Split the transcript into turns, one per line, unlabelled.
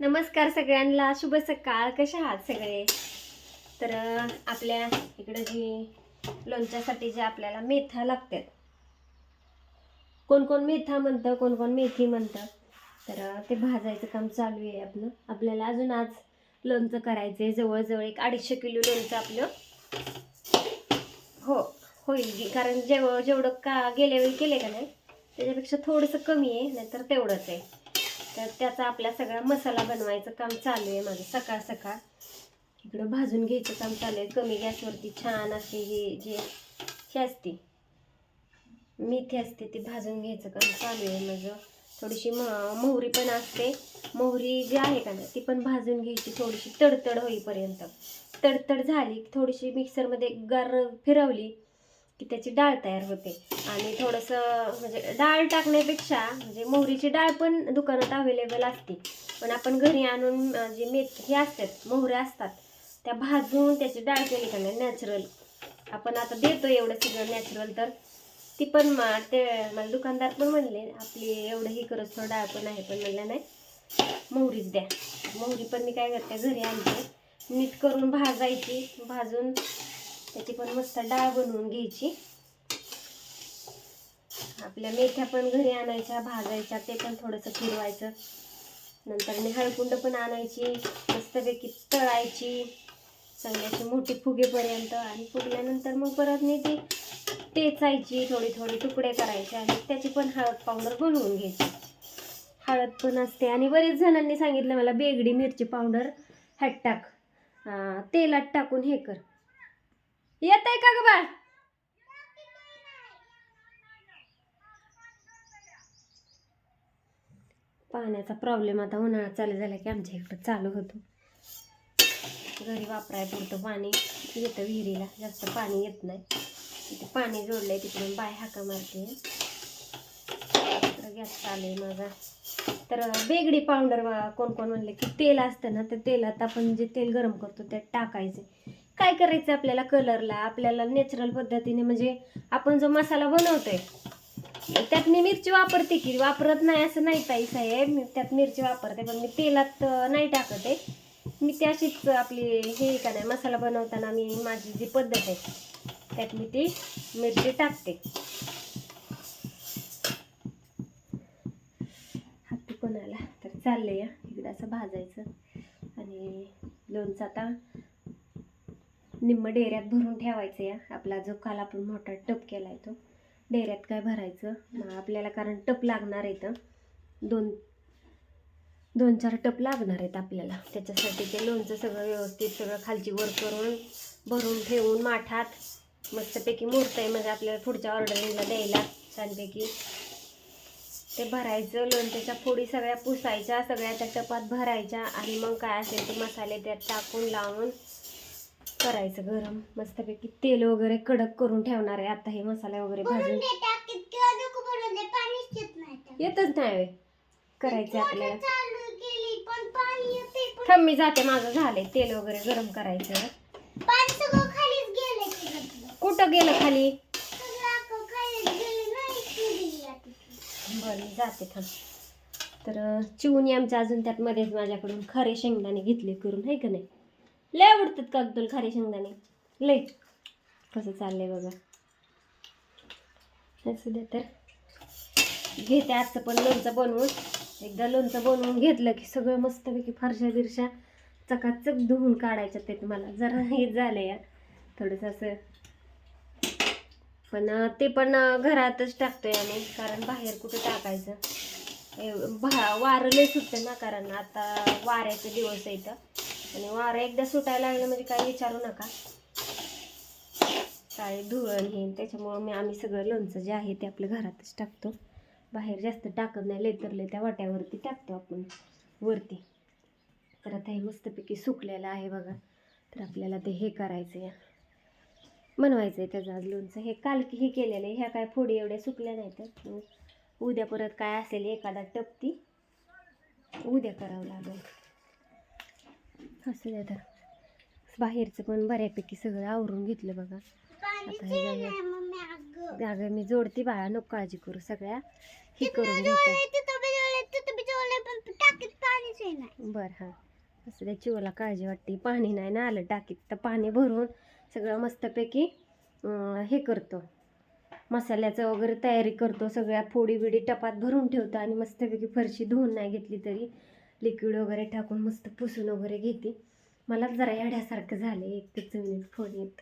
नमस्कार सगळ्यांना शुभ सकाळ. कशा आहात सगळे? तर आपल्या इकडं जी लोणच्यासाठी जे आपल्याला मेथा लागतात. कोण कोण मेथा म्हणतं कोण कोण मेथी म्हणतं. तर ते भाजायचं काम चालू आहे आपलं. आपल्याला अजून आज लोणचं करायचं आहे जवळजवळ एक अडीचशे किलो लोणचं आपलं हो होईल कारण जेव जेवढं का गेल्या वेळी केले का नाही त्याच्यापेक्षा थोडंसं कमी आहे नाहीतर तेवढंच आहे. तर त्याचा आपला सगळा मसाला बनवायचं काम चालू आहे माझं सकाळ सकाळ. इकडं भाजून घ्यायचं काम चालू आहे. कमी गॅसवरती छान अशी ही जे हे असते मेथी असते ती भाजून घ्यायचं काम चालू आहे माझं. थोडीशी म मोहरी पण असते. मोहरी जी आहे का ना ती पण भाजून घ्यायची थोडीशी तडतड होईपर्यंत. तडतड झाली की थोडीशी मिक्सरमध्ये गार फिरवली की त्याची डाळ तयार होते. आणि थोडंसं म्हणजे डाळ टाकण्यापेक्षा म्हणजे मोहरीची डाळ पण दुकानात अवेलेबल असते. पण आपण घरी आणून जे मेथ हे असतात मोहऱ्या असतात त्या भाजून त्याची डाळ केली का नाही नॅचरल आपण आता देतो एवढं सगळं नॅचरल तर. ती पण मा ते मला दुकानदार पण म्हणले आपली एवढं ही करत थोडं डाळ पण आहे. पण म्हणलं नाही मोहरीच द्या. मोहरी पण मी काय करते घरी आणते. नीट करून भाजायची भाजून त्याची पण मस्त डाळ बनवून घ्यायची. आपल्या मेथ्या पण घरी आणायच्या भाजायच्या ते पण थोडंसं फिरवायचं. नंतर मी हळकुंड पण आणायची मस्तपैकी तळायची. सगळ्याची मोठी फुगेपर्यंत आणि फुगल्यानंतर मग परत मी ती टेचायची थोडी थोडी तुकडे करायचे आणि त्याची पण हळद पावडर बनवून घ्यायची. हळद पण असते आणि बरेच जणांनी सांगितलं मला बेगडी मिरची पावडर. हॅट टाक तेलात टाकून हे कर. येत आहे का ग बाळ? पाण्याचा प्रॉब्लेम आता उन्हाळा चालू झाला की आमच्या इकडं चालू होतो. घरी वापराय पुरतं पाणी. येतं विहिरीला जास्त पाणी येत नाही. तिथे पाणी जोडलंय तिकडून बाय हाका मारते. गॅस चालू आहे माझा. तर बेगडी पावडर कोण कोण म्हणले की तेल असतं ना ते तेलात आपण जे तेल गरम करतो त्यात टाकायचे. काय करायचं आपल्याला कलरला आपल्याला नॅचरल पद्धतीने म्हणजे आपण जो मसाला बनवतोय त्यात मी मिरची वापरते की वापरत नाही असं नाही ताई साहेब. मी त्यात मिरची वापरते पण मी तेलात नाही टाकत आहे. मी ते अशीच आपली हे का नाही मसाला बनवताना मी माझी जी पद्धत आहे त्यात मी ती मिरची टाकते. हाती कोणाला? तर चाललंय या इकडं असं भाजायचं. आणि लोणचं आता निम्म डेऱ्यात भरून ठेवायचं या. आपला जो काल आपण मोठा टप केला आहे तो. डेऱ्यात काय भरायचं? मग आपल्याला कारण टप लागणार आहे तर दोन दोन चार टप लागणार आहेत आपल्याला. त्याच्यासाठी ते लोणचं सगळं व्यवस्थित सगळं खालची वर करून भरून ठेवून माठात मस्तपैकी मुहूर्त आहे म्हणजे आपल्याला पुढच्या ऑर्डरिंगला द्यायला छानपैकी. ते भरायचं लोणच्याच्या फोडी सगळ्या पुसायच्या सगळ्या त्या टपात भरायच्या. आणि मग काय असेल ते मसाले त्यात टाकून लावून करायचं गरम मस्तपैकी तेल वगैरे कडक करून ठेवणार आहे. आता हे मसाले वगैरे भाजून येतच नाही. करायचं आपल्याला. थांब मी जाते माझं झालंय तेल वगैरे गरम करायचं. कुठं गेलं खाली? बरं मी जाते थांब. तर चिवणी आमच्या अजून त्यात मध्येच माझ्याकडून खरे शेंगदाणे घेतले करून आहे का नाही? लय आवडतात का ग तुला शेंगदाणे? लय. कसं चाललंय बघा. असू द्या तर घेते आजचं पण लोणचं बनवून. एकदा लोणचं बनवून घेतलं की सगळं मस्तपैकी फरशा बिरशा चकाचक धुवून काढायच्या ते मला. जरा हे झालं या थोडंसं असं. पण ते पण घरातच टाकतोय आम्ही कारण बाहेर कुठं टाकायचं? भा वारं लय सुटतं ना कारण आता वाऱ्याचे दिवस आहेत आणि वारं एकदा सुटायला लागलं म्हणजे काही विचारू नका. काय धुळण हे त्याच्यामुळं मी आम्ही सगळं लोणचं जे आहे ते आपलं घरातच टाकतो. बाहेर जास्त टाकत नाही लेतरले त्या वाट्यावरती टाकतो आपण वरती. तर आता हे मस्तपैकी सुकलेलं आहे बघा. तर आपल्याला ते हे करायचं आहे बनवायचं आहे त्याचं आज लोणचं. हे काल हे केलेलं आहे. ह्या काय फोडी एवढ्या सुकल्या नाही तर उद्या परत काय असेल एखादा टपती उद्या करावं लागेल. असं द्या तर. बाहेरचं पण बऱ्यापैकी सगळं आवरून घेतलं बघा. आता हे जागा मी जोडते बाळा नको काळजी करू सगळ्या. हे करून घ्यायचं. बर हा. असं त्या चिवला काळजी वाटते. पाणी नाही ना आलं टाकीत तर पाणी भरून सगळं मस्तपैकी हे करतो. मसाल्याचं वगैरे तयारी करतो सगळ्या फोडी बिडी टपात भरून ठेवतो आणि मस्तपैकी फरशी धुवून नाही घेतली तरी. लिक्विड वगैरे टाकून मस्त पुसून वगैरे घेते. मला जरा येड्यासारखं झालं एक ते जमिनीत फोड येत.